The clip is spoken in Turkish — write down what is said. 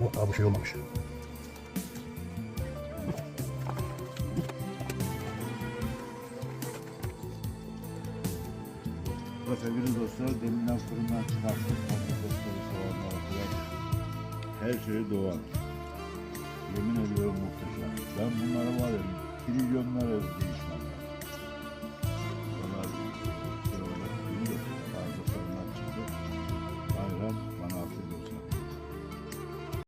Aa, bu şey olmamış. Sevgili dostlar, deminden fırından çıkarttık. Patatesleri, soğanları. Her şey doğal. Yemin ediyorum muhteşem. Ben bunlara var ya, trilyonlara değişmem.